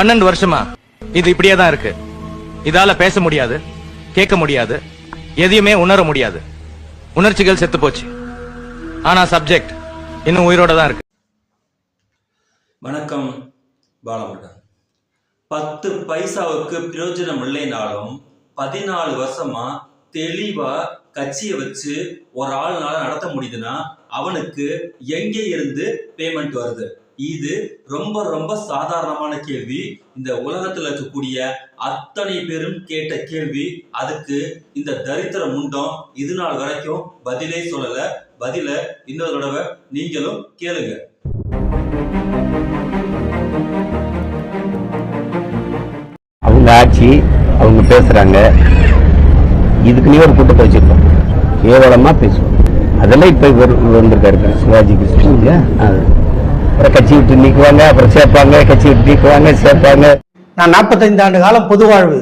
பன்னெண்டு வருஷமா? இது இப்படியே தான் இருக்கு. இதால பேச முடியாது கேட்க முடியாது எதையுமே உணர முடியாது. உணர்ச்சிகள் செத்து போச்சு. ஆனா சப்ஜெக்ட் இன்னும் உயிரோட தான் இருக்கு. வணக்கம் பாலமுருகன். பத்து பைசாவுக்கு பிரயோஜனம் இல்லைனாலும் பதினாலு வருஷமா தெளிவா கட்சியை வச்சு ஒரு ஆள்னால நடத்த முடியுதுன்னா அவனுக்கு எங்கே இருந்து பேமெண்ட் வருது? இது ரொம்ப ரொம்ப சாதாரணமான கேள்வி. இந்த உலகத்துல இருக்கக்கூடிய அத்தனை பேரும் கேட்ட கேள்வி அதுக்கு இந்த தரித்திர முண்டம் இது நாள் வரைக்கும் பதிலே சொல்லல. பதில இன்னொரு தடவை நீங்களும் கேளுங்க. அவங்க ஆட்சி அவங்க பேசுறாங்க. இதுக்குன்னே ஒரு கூட்டத்தை வச்சிருக்கோம். கேவலமா பேசுவோம். அதெல்லாம் இப்ப இவர் வந்திருக்காரு சிவாஜி கிருஷ்ணன் இல்லையா? அப்புறம் கட்சி விட்டு நீக்குவாங்க அப்புறம் சேர்ப்பாங்க கட்சி விட்டு நீக்குவாங்க சேர்ப்பாங்க. நான் 45 ஆண்டு காலம் பொது வாழ்வு.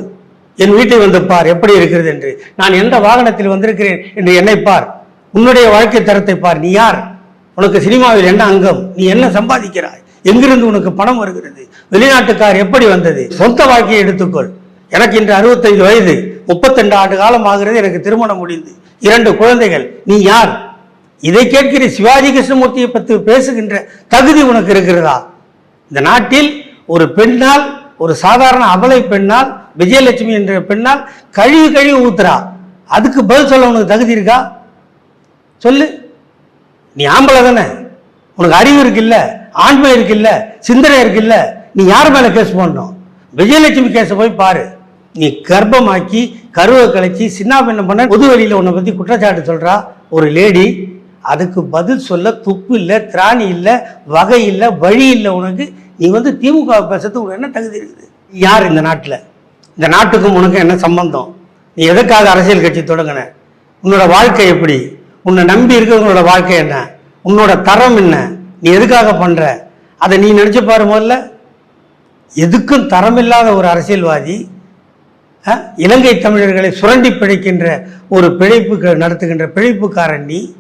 என் வீட்டை வந்து பார் எப்படி இருக்கிறது என்று. நான் எந்த வாகனத்தில் வந்திருக்கிறேன் என்று என்னை பார். உன்னுடைய வாழ்க்கை தரத்தை பார். நீ யார்? உனக்கு சினிமாவில் என்ன அங்கம்? நீ என்ன சம்பாதிக்கிறாய்? எங்கிருந்து உனக்கு பணம் வருகிறது? வெளிநாட்டுக்கார் எப்படி வந்தது? சொந்த வாழ்க்கையை எடுத்துக்கொள். எனக்கு இன்று 65 வயது. 32 ஆண்டு காலம் ஆகிறது எனக்கு திருமணம் முடிந்து. இரண்டு குழந்தைகள். நீ யார்? இதை கேட்கிற சிவாஜி கிருஷ்ணமூர்த்தியை பற்றி பேசுகின்ற தகுதி உனக்கு இருக்கிறதா? இந்த நாட்டில் ஒரு பெண்ணால் ஒரு சாதாரண அபலை பெண்ணால் விஜயலட்சுமி என்ற பெண்ணால் கழுவி கழுவி ஊத்துறா. அதுக்கு பதில் சொல்ல உனக்கு தகுதி இருக்கா? சொல்லு. நீ ஆம்பளை தானே. உனக்கு அறிவு இருக்குல்ல ஆண்மை இருக்குல்ல சிந்தனை இருக்குல்ல நீ யார் மேலே கேஸ் பண்ணணும்? விஜயலட்சுமி கேஸை போய் பாரு. நீ கர்ப்பமாக்கி கருவை கழிச்சு சின்ன பின்ன பண்ண பொது வெளியில உன்னை பற்றி குற்றச்சாட்டு சொல்கிறா ஒரு லேடி அதுக்கு பதில் சொல்ல துப்பு இல்லை திராணி இல்லை வகை இல்லை வழி இல்லை உனக்கு. நீ வந்து திமுக பேசுறதுக்கு உனக்கு என்ன தகுதி இருக்குது? யார் இந்த நாட்டில்? இந்த நாட்டுக்கும் உனக்கு என்ன சம்பந்தம்? நீ எதுக்காக அரசியல் கட்சி தொடங்கின? உன்னோட வாழ்க்கை எப்படி? உன்னை நம்பி இருக்கிறவங்களோட வாழ்க்கை என்ன? உன்னோட தரம் என்ன? நீ எதுக்காக பண்ணுற அதை நீ நினச்சி பாரு முதல்ல. எதுக்கும் தரமில்லாத ஒரு அரசியல்வாதி இலங்கை தமிழர்களை சுரண்டி பிழைக்கின்ற ஒரு பிழைப்பு க- நடத்துகின்ற பிழைப்புக்காரன் நீ.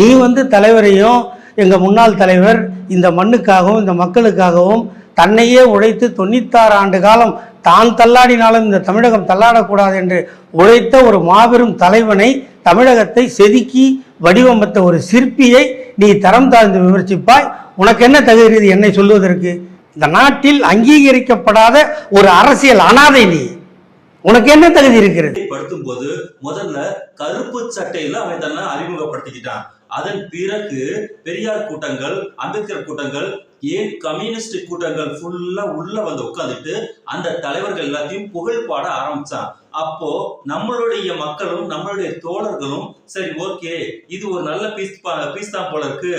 நீ வந்து தலைவரையும் எங்கள் முன்னாள் தலைவர் இந்த மண்ணுக்காகவும் இந்த மக்களுக்காகவும் தன்னையே உழைத்து தொண்ணூத்தாறு ஆண்டு காலம் தான் தள்ளாடினாலும் இந்த தமிழகம் தள்ளாடக்கூடாது என்று உழைத்த ஒரு மாபெரும் தலைவனை தமிழகத்தை செதுக்கி வடிவமைத்த ஒரு சிற்பியை நீ தரம் தாழ்ந்து விமர்சிப்பாய். உனக்கு என்ன தகுதி என்னை சொல்லுவதற்கு? இந்த நாட்டில் அங்கீகரிக்கப்படாத ஒரு அரசியல் அனாதை நீ. உனக்கு என்ன தகுதி இருக்கிறது? படுத்தும் போது முதல்ல கருப்பு சட்டையில அவன் தன்னை அறிமுகப்படுத்திக்கிட்டான். அதன் பிறகு பெரியார் கூட்டங்கள் அம்பேத்கர் கூட்டங்கள் ஏன் கம்யூனிஸ்ட் கூட்டங்கள் ஃபுல்லா உள்ள வந்து உட்காந்துட்டு அந்த தலைவர்கள் எல்லாத்தையும் புகழ் பாட ஆரம்பிச்சான். அப்போ நம்மளுடைய மக்களும் நம்மளுடைய தோழர்களும் சரி ஓகே இது ஒரு நல்ல பீஸ் பீஸ் தான் போல இருக்கு.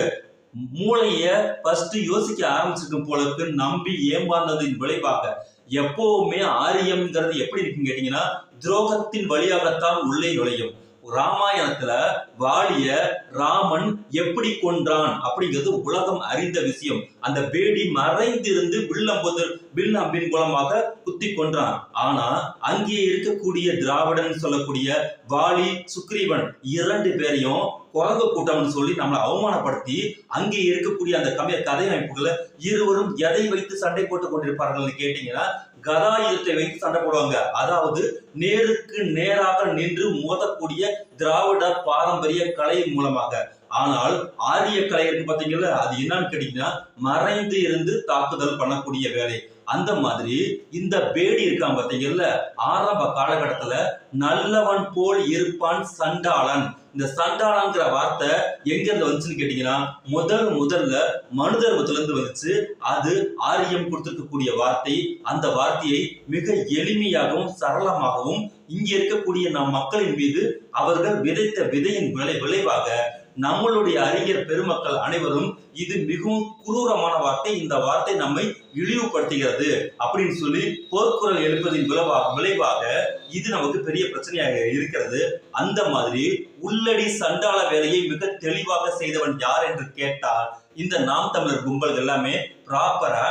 மூளைய ஃபர்ஸ்ட் யோசிக்க ஆரம்பிச்சிருக்கும் போல இருக்கு நம்பி ஏமாந்ததின் விளைவாக. எப்பவுமே ஆரியம்ங்கிறது எப்படி இருக்குன்னு கேட்டீங்கன்னா துரோகத்தின் வழியாகத்தான் உள்ளே நுழையும். ராமாயணத்துல வாலிய ராமன் எப்படி கொன்றான் அப்படிங்கிறது உலகம் அறிந்த விஷயம். அந்த பேடி மறைந்திருந்து வில்லம்புதர் வில் அம்பின் மூலமாக குத்தி கொன்றான். ஆனா அங்கே இருக்கக்கூடிய திராவிடன் சொல்லக்கூடிய வாலி சுக்ரீவன் இரண்டு பேரையும் குரங்கு கூட்டம்னு சொல்லி நம்மளை அவமானப்படுத்தி அங்கே இருக்கக்கூடிய அந்த கமைய கதை அமைப்புகளை இருவரும் எதை வைத்து சண்டை போட்டுக் கொண்டிருப்பார்கள்னு கேட்டீங்கன்னா கதாயுதத்தை வைத்து சண்டை போடுவாங்க. அதாவது நேருக்கு நேராக நின்று மோதக்கூடிய திராவிட பாரம்பரிய கலை மூலமாக. ஆனால் ஆரிய கலை இருக்கு பாத்தீங்களா அது என்னன்னு கேட்டீங்கன்னா மறைந்து இருந்து தாக்குதல் பண்ணக்கூடிய வேலை. அந்த மாதிரி இந்த பேடி இருக்கான் பாத்தீங்கல்ல ஆரம்ப காலகட்டத்துல நல்லவன் போல் இருப்பான் சண்டாளன். இந்த சண்டாளன்ங்கிற வார்த்தை எங்க இருந்து வந்துச்சுன்னு கேட்டீங்கன்னா முதல் முதல்ல மனு தர்மத்துல இருந்து வந்துச்சு. அது ஆரியம் கொடுத்துருக்கக்கூடிய வார்த்தை. அந்த வார்த்தையை மிக எளிமையாகவும் சரளமாகவும் இங்கே இருக்கக்கூடிய நம் மக்களின் மீது அவர்கள் விதைத்த விதையின் விளை விளைவாக நம்மளுடைய அறிஞர் பெருமக்கள் அனைவரும் இது மிகவும் குரூரமான வார்த்தை இந்த வார்த்தை நம்மை இழிவுபடுத்துகிறது அப்படின்னு சொல்லி போர்க்குரல் எழுப்பதின் விளைவாக விளைவாக இது நமக்கு பெரிய பிரச்சனையாக இருக்கிறது. அந்த மாதிரி உள்ளடி சண்டாள வேலையை மிக தெளிவாக செய்தவன் யார் என்று கேட்டால் இந்த நாம் தமிழர் கும்பல் எல்லாமே ப்ராப்பரா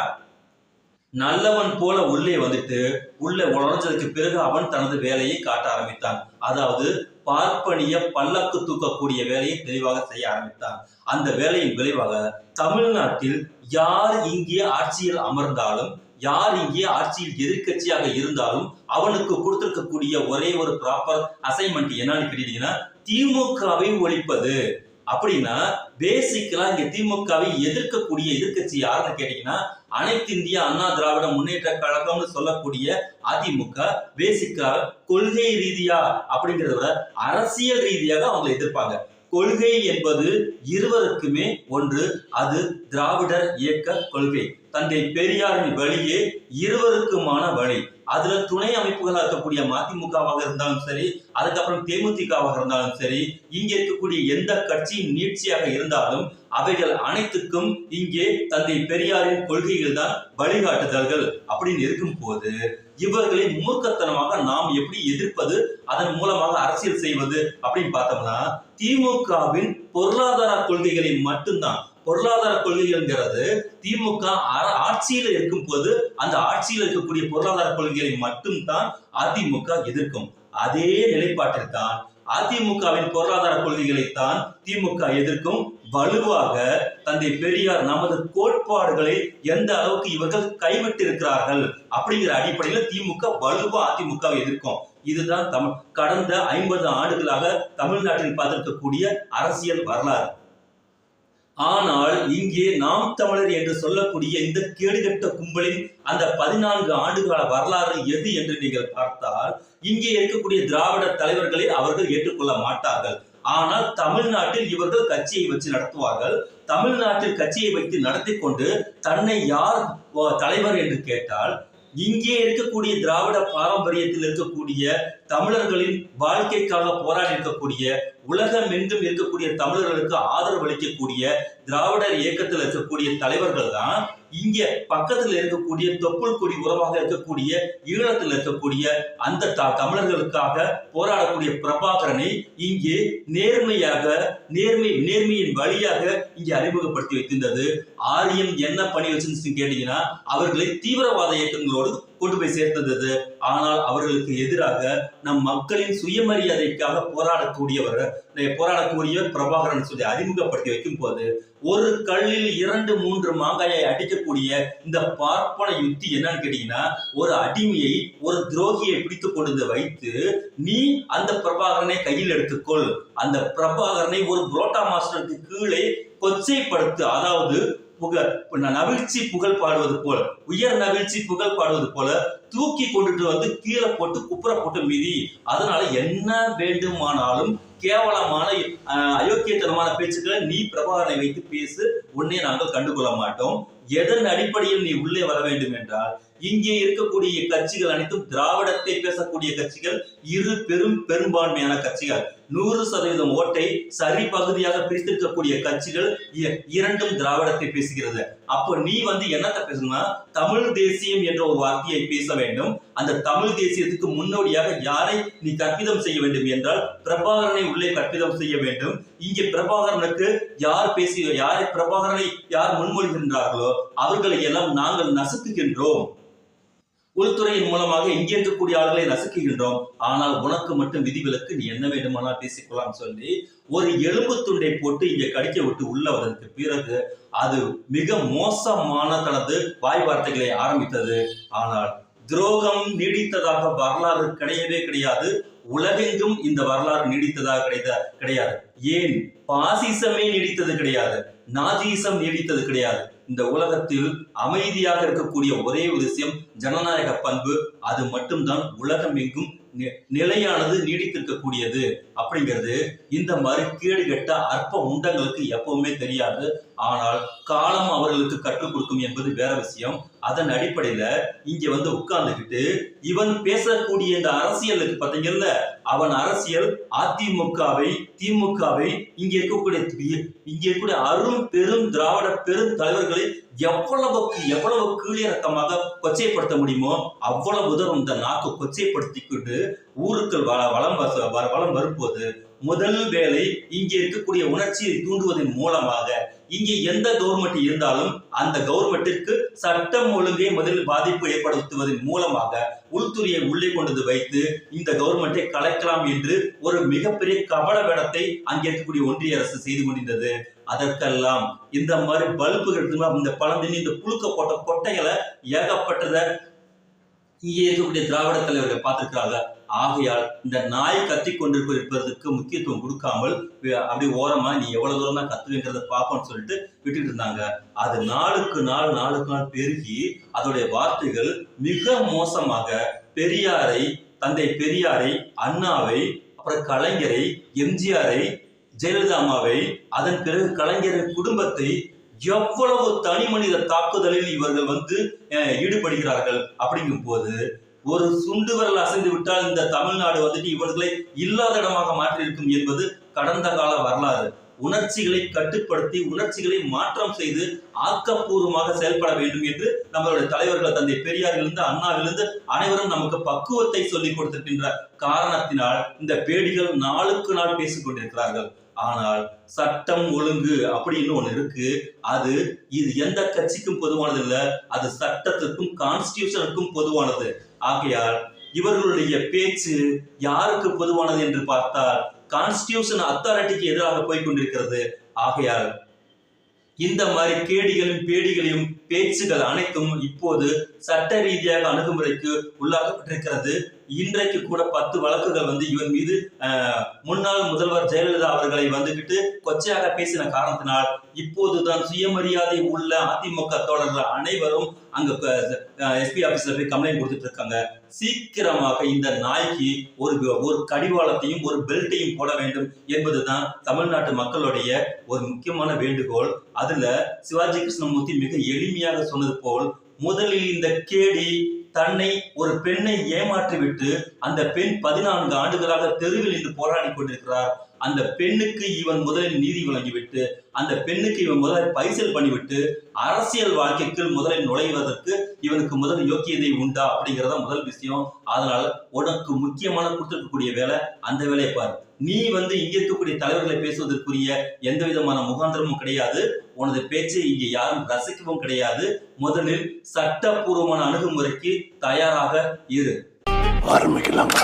நல்லவன் போல உள்ளே வந்துட்டு உள்ளே உழைஞ்சதுக்கு பிறகு அவன் தனது வேலையை காட்ட ஆரம்பித்தான். அதாவது பார்ப்பனிய பல்லக்கு தூக்கக்கூடிய வேலையை தெளிவாக செய்ய ஆரம்பித்தான் அந்த வேலையின் விளைவாக தமிழ்நாட்டில் யார் இங்கே ஆட்சியில் அமர்ந்தாலும் யார் இங்கே ஆட்சியில் எதிர்க்கட்சியாக இருந்தாலும் அவனுக்கு கொடுத்திருக்கக்கூடிய ஒரே ஒரு ப்ராப்பர் அசைன்மெண்ட் என்னன்னு கேட்டீங்கன்னா திமுகவை ஒழிப்பது. அப்படின்னா பேசிக்கலா இங்க திமுகவை எதிர்க்கக்கூடிய எதிர்க்கட்சி யாருன்னு கேட்டீங்கன்னா அனைத்து இந்திய அண்ணா திராவிட முன்னேற்ற கழகம்னு சொல்லக்கூடிய அதிமுக பேசிக்கா கொள்கை ரீதியா அப்படிங்கிறத விட அரசியல் ரீதியாக அவங்க எதிர்ப்பாங்க. கொள்கை என்பது இருவருக்குமே ஒன்று அது திராவிடர் இயக்க கொள்கை. தந்தை பெரியாரின் வழியே இருவருக்குமான வழி. அதுல துணை அமைப்புகளாக இருக்கக்கூடிய மதிமுகவாக இருந்தாலும் சரி அதுக்கப்புறம் தேமுதிகவாக இருந்தாலும் சரி இங்க இருக்கக்கூடிய எந்த கட்சியின் நீட்சியாக இருந்தாலும் அவைகள் அனைத்துக்கும் இங்கே தந்தை பெரியாரின் கொள்கைகள் தான் வழிகாட்டுதல்கள் அப்படின்னு இருக்கும் போது இவர்களை மூர்க்கத்தனமாக நாம் எப்படி எதிர்ப்பது அதன் மூலமாக அரசியல் செய்வது அப்படின்னு பார்த்தோம்னா திமுகவின் பொருளாதார கொள்கைகளை மட்டும்தான். பொருளாதார கொள்கைகள்ங்கிறது திமுக அர- ஆட்சியில இருக்கும் போது அந்த ஆட்சியில் இருக்கக்கூடிய பொருளாதார கொள்கைகளை மட்டும்தான் அதிமுக எதிர்க்கும். அதே நிலைப்பாட்டில் தான் அதிமுகவின் பொருளாதார கொள்கைகளை தான் திமுக எதிர்க்கும். வலுவாக தந்தை பெரியார் நமது கோட்பாடுகளை எந்த அளவுக்கு இவர்கள் கைவிட்டிருக்கிறார்கள் அப்படிங்கிற அடிப்படையில திமுக வலுவா அதிமுகவை எதிர்க்கும். இதுதான் தமிழ் கடந்த ஐம்பது ஆண்டுகளாக தமிழ்நாட்டில் பார்த்திருக்கக்கூடிய அரசியல் வரலாறு. ஆனால் இங்கே நாம் தமிழர் என்று சொல்லக்கூடிய இந்த கேடுகட்ட கும்பலின் அந்த பதினான்கு ஆண்டுகால வரலாறு எது என்று நீங்கள் பார்த்தால் இங்கே இருக்கக்கூடிய திராவிட தலைவர்களை அவர்கள் ஏற்றுக்கொள்ள மாட்டார்கள். ஆனால் தமிழ்நாட்டில் இவர்கள் கட்சியை வச்சு நடத்துவார்கள். தமிழ்நாட்டில் கட்சியை வைத்து நடத்தி கொண்டு தன்னை யார் தலைவர் என்று கேட்டால் இங்கே இருக்கக்கூடிய திராவிட பாரம்பரியத்தில் இருக்கக்கூடிய தமிழர்களின் வாழ்க்கைக்காக போராடி இருக்கக்கூடிய உலகம் எங்கும் இருக்கக்கூடிய தமிழர்களுக்கு ஆதரவு அளிக்கக்கூடிய திராவிடர் இயக்கத்தில் இருக்கக்கூடிய தலைவர்கள் தான் இங்கே பக்கத்துல இருக்கக்கூடிய தொப்புள் கொடி உறவாக இருக்கக்கூடிய ஈழத்தில் இருக்கக்கூடிய அந்த த- தமிழர்களுக்காக போராடக்கூடிய பிரபாகரனை இங்கே நேர்மையாக நேர்மை நேர்மையின் வழியாக இங்கே அறிமுகப்படுத்தி வைத்திருந்தது. ஆரியம் என்ன பண்ணி வச்சிருந்துச்சுன்னு கேட்டீங்கன்னா அவர்களை தீவிரவாத இயக்கங்களோடு கொண்டு போய் சேர்த்தது ஆனால் அவர்களுக்கு எதிராக நம் மக்களின் சுயமரியாதைக்காக போராடக்கூடியவர் போராடக்கூடிய பிரபாகரன் சொல்லி அறிமுகப்படுத்தி வைக்கும் போது ஒரு கல்லில் இரண்டு மூன்று மாங்காயை அடிக்கக்கூடிய இந்த பார்ப்பன யுக்தி என்னன்னு கேட்டீங்கன்னா ஒரு அடிமையை ஒரு துரோகியை பிடித்து கொண்டு வைத்து நீ அந்த பிரபாகரனை கையில் எடுத்துக்கொள். அந்த பிரபாகரனை ஒரு புரோட்டா மாஸ்டருக்கு கீழே கொச்சைப்படுத்து அதாவது புகழ். நவிழ்ச்சி புகழ் பாடுவது போல உயர் நவிழ்ச்சி புகழ் பாடுவது போல தூக்கி கொண்டுட்டு வந்து கீழே போட்டு குப்புற போட்டு மிதி. அதனால என்ன வேண்டுமானாலும் கேவலமான அயோக்கியத்தனமான பேச்சுக்களை நீ பிரபாகரனை வைத்து பேசு. உன்னை நாங்கள் கண்டுகொள்ள மாட்டோம். எதன் அடிப்படையில் நீ உள்ளே வர வேண்டும் என்றால் இங்கே இருக்கக்கூடிய கட்சிகள் அனைத்தும் திராவிடத்தை பேசக்கூடிய கட்சிகள் இரு பெரும் பெரும்பான்மையான கட்சிகள். நூறு சதவீதம் ஓட்டை சரி பகுதியாக பிரித்திருக்கக்கூடிய கட்சிகள் இ- இரண்டும் திராவிடத்தை பேசுகிறது. அப்போ நீ வந்து என்னத்தை பேசணும்னா தமிழ் தேசியம் என்ற ஒரு வார்த்தையை பேச வேண்டும். அந்த தமிழ் தேசியத்துக்கு முன்னோடியாக யாரை நீ கற்பிதம் செய்ய வேண்டும் என்றால் பிரபாகரனை உள்ளே கற்பிதம் செய்ய வேண்டும். இங்கே பிரபாகரனுக்கு யார் பேசி யாரை பிரபாகரனை யார் முன்மொழிகின்றார்களோ அவர்களை எல்லாம் நாங்கள் நசுக்குகின்றோம். உள்துறையின் மூலமாக இங்கே இருக்கக்கூடிய ஆளுகளை நசுக்குகின்றோம் ஆனால் உனக்கு மட்டும் விதிவிலக்கு நீ என்ன வேண்டுமானால் பேசிக்கொள்ளலாம் சொல்லி ஒரு எலும்பு துண்டை போட்டு இங்கே கடிக்க விட்டு உள்ள வந்ததுக்கு பிறகு அது மிக மோசமான தனது வாய் வார்த்தைகளை ஆரம்பித்தது. ஆனால் துரோகம் நீடித்ததாக வரலாறு கிடையவே கிடையாது. உலகெங்கும் இந்த வரலாறு நீடித்ததாக கிடைத்த கிடையாது. ஏன் பாசிசமே நீடித்தது கிடையாது நாஜிசம் நீடித்தது கிடையாது. இந்த உலகத்தில் அமைதியாக இருக்கக்கூடிய ஒரே ஒரு விஷயம் ஜனநாயக பண்பு அது மட்டும்தான் உலகம் எங்கும் நிலையானது நீடித்திருக்கக்கூடியது அப்படிங்கிறது இந்த மாதிரி கேடு கெட்ட அற்ப உண்டங்களுக்கு எப்பவுமே தெரியாது. ஆனால் காலம் அவர்களுக்கு கற்றுக் கொடுக்கும் என்பது வேற விஷயம். அதன் அடிப்படையில இங்க வந்து உட்கார்ந்துக்கிட்டு இவன் பேசக்கூடிய இந்த அரசியலுக்கு பாத்தீங்கல்ல அவன் அரசியல் அதிமுகவை திமுகவை இங்க இருக்கக்கூடிய இங்க இருக்கக்கூடிய அரும் பெரும் திராவிட பெரும் தலைவர்களை எவ்வளவுக்கு எவ்வளவு கீழிறக்கமாக கொச்சைப்படுத்த முடியுமோ அவ்வளவு தூரம் இந்த நாக்கு கொச்சைப்படுத்திக் கொண்டு ஊருக்குள் வள வளம் வச- வளம் வரும்போது முதல் வேலை இங்கே இருக்கக்கூடிய உணர்ச்சியை தூண்டுவதன் மூலமாக இங்கே எந்த கவர்மெண்ட் இருந்தாலும் அந்த கவர்மெண்ட்டிற்கு சட்டம் ஒழுங்கை முதலில் பாதிப்பு ஏற்படுத்துவதன் மூலமாக உள்துறையை உள்ளே கொண்டு வைத்து இந்த கவர்மெண்ட்டை கலைக்கலாம் என்று ஒரு மிகப்பெரிய கபட வேடத்தை அங்கே இருக்கக்கூடிய ஒன்றிய அரசு செய்து கொண்டிருந்தது. அதற்கெல்லாம் இந்த மாதிரி பல்புகள் இந்த பழந்தினி இந்த புழுக்க போட்ட கொட்டைகளை ஏகப்பட்டதை இங்கே இருக்கக்கூடிய திராவிட தலைவர்கள் பார்த்திருக்கிறாங்க ஆகையால் இந்த நாய் கத்தி கொண்டிருப்பதற்கு முக்கியத்துவம் கொடுக்காமல் அப்படி ஓரமா நீ எவ்வளவு தூரம் தான் கத்துவேங்கிறத பார்ப்போம்னு சொல்லிட்டு விட்டுட்டு இருந்தாங்க. அது நாளுக்கு நாள் நாளுக்கு நாள் பெருகி அதோடைய வார்த்தைகள் மிக மோசமாக பெரியாரை தந்தை பெரியாரை அண்ணாவை அப்புறம் கலைஞரை எம்ஜிஆரை ஜெயலலிதா அம்மாவை அதன் பிறகு கலைஞரின் குடும்பத்தை எவ்வளவு தனி மனித தாக்குதலில் இவர்கள் வந்து அஹ், ஈடுபடுகிறார்கள் அப்படிங்கும் போது ஒரு சுண்டு விரல் அசைந்து விட்டால் இந்த தமிழ்நாடு வந்துட்டு இவர்களை இல்லாத இடமாக மாற்றியிருக்கும் என்பது கடந்த கால வரலாறு. உணர்ச்சிகளை கட்டுப்படுத்தி உணர்ச்சிகளை மாற்றம் செய்து ஆக்கப்பூர்வமாக செயல்பட வேண்டும் என்று நம்மளுடைய தலைவர்கள் தந்தை பெரியாரிலிருந்து அண்ணாவிலிருந்து அனைவரும் நமக்கு பக்குவத்தை சொல்லிக் கொடுத்திருக்கின்ற காரணத்தினால் இந்த பேடிகள் நாளுக்கு நாள் பேசிக் கொண்டிருக்கிறார்கள். ஆனால் சட்டம் ஒழுங்கு அப்படின்னு ஒண்ணு இருக்கு. அது இது எந்த கட்சிக்கும் பொதுவானது இல்ல அது சட்டத்திற்கும் கான்ஸ்டியூஷனுக்கும் பொதுவானது. ஆகையால் இவர்களுடைய பேச்சு யாருக்கு பொதுவானது என்று பார்த்தால் கான்ஸ்டியூஷன் அத்தாரிட்டிக்கு எதிராக போய் கொண்டிருக்கிறது. ஆகையால் இந்த மாதிரி கேடிகளும் பேடிகளையும் பேச்சுகள் அனைத்தும் இப்போது சட்ட ரீதியாக அணுகுமுறைக்கு உள்ளாக்கப்பட்டிருக்கிறது. இன்றைக்கு கூட பத்து வழக்குகள் வந்து இவன் மீது முன்னாள் முதல்வர் ஜெயலலிதா அவர்களை வந்துகிட்டு கொச்சையாக பேசின காரணத்தினால் இப்போதுதான் சுயமரியாதை உள்ள அதிமுக தோழர்கள் அனைவரும் அங்க எஸ்பி ஆபீஸ்ல போய் கம்ப்ளைண்ட் கொடுத்துட்டு இருக்காங்க. சீக்கிரமாக இந்த நாய்க்கு ஒரு ஒரு கடிவாளத்தையும் ஒரு பெல்ட்டையும் போட வேண்டும் என்பதுதான் தமிழ்நாட்டு மக்களுடைய ஒரு முக்கியமான வேண்டுகோள். அதுல சிவாஜி கிருஷ்ணமூர்த்தி மிக எளிமையாக சொன்னது போல் முதலில் இந்த கேடி தன்னை ஒரு பெண்ணை ஏமாற்றிவிட்டு அந்த பெண் பதினான்கு ஆண்டுகளாக தெருவில் நின்று போராடி கொண்டிருக்கிறார். அந்த பெண்ணுக்கு இவன் முதலில் நீதி வழங்கிவிட்டு அந்த பெண்ணுக்கு இவன் முதலில் பைசல் பண்ணிவிட்டு அரசியல் வாழ்க்கைக்குள் முதலில் நுழைவதற்கு இவனுக்கு முதல் யோக்கியதை உண்டா அப்படிங்கறத முதல் விஷயம். அதனால் உனக்கு முக்கியமான கொடுத்திருக்கக்கூடிய வேலை அந்த வேலையை பாரு. நீ வந்து இங்க இருக்கக்கூடிய தலைவர்களை பேசுவதற்குரிய எந்த விதமான முகாந்திரமும் கிடையாது. உனது பேச்சை இங்கே யாரும் ரசிக்கவும் கிடையாது. முதலில் சட்டப்பூர்வமான அணுகுமுறைக்கு தயாராக இரு. ஆரம்பிக்கலாம்.